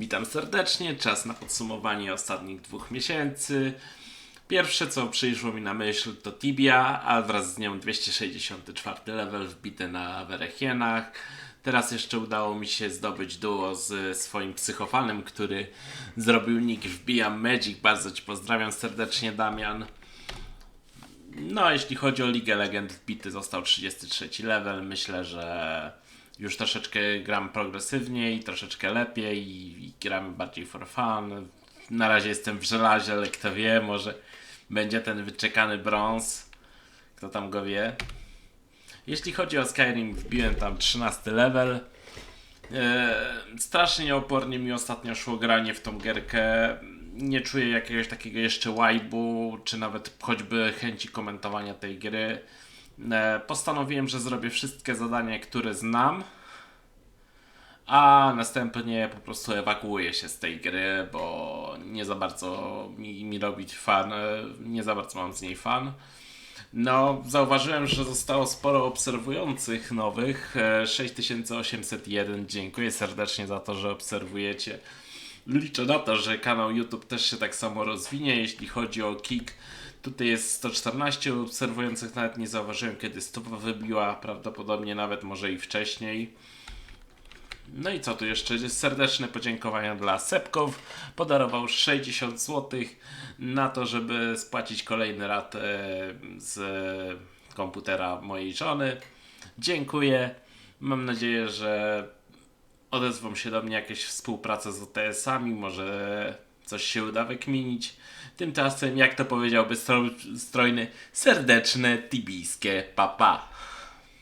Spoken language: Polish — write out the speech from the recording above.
Witam serdecznie, czas na podsumowanie ostatnich dwóch miesięcy. Pierwsze co przyszło mi na myśl to Tibia, a wraz z nią 264 level wbity na Werechienach. Teraz jeszcze udało mi się zdobyć duo z swoim psychofanem, który zrobił nick Wbijam Magic. Bardzo Ci pozdrawiam serdecznie Damian. No, jeśli chodzi o Ligę Legend, wbity został 33 level. Myślę, że już troszeczkę gram progresywniej, troszeczkę lepiej i, i gram bardziej for fun. Na razie jestem w żelazie, ale kto wie, może będzie ten wyczekany brąz. Kto tam go wie? Jeśli chodzi o Skyrim, wbiłem tam 13 level. Eee, strasznie nieopornie mi ostatnio szło granie w tą gierkę. Nie czuję jakiegoś takiego jeszcze wipe'u, czy nawet choćby chęci komentowania tej gry. Eee, postanowiłem, że zrobię wszystkie zadania, które znam, a następnie po prostu ewakuuję się z tej gry, bo nie za bardzo mi, mi robić fan, e, nie za bardzo mam z niej fan. No, zauważyłem, że zostało sporo obserwujących nowych. e, 6801. Dziękuję serdecznie za to, że obserwujecie. Liczę na to, że kanał YouTube też się tak samo rozwinie. Jeśli chodzi o Kik, tutaj jest 114 obserwujących. Nawet nie zauważyłem, kiedy 100 wybiła. Prawdopodobnie nawet może i wcześniej. No i co tu jeszcze? Serdeczne podziękowania dla Sepkow. Podarował 60 zł na to, żeby spłacić kolejny rat e, z komputera mojej żony. Dziękuję. Mam nadzieję, że odezwą się do mnie jakieś współpraca z OTS-ami, może coś się uda wykminić. Tymczasem, jak to powiedziałby stro- strojny, serdeczne tibijskie papa.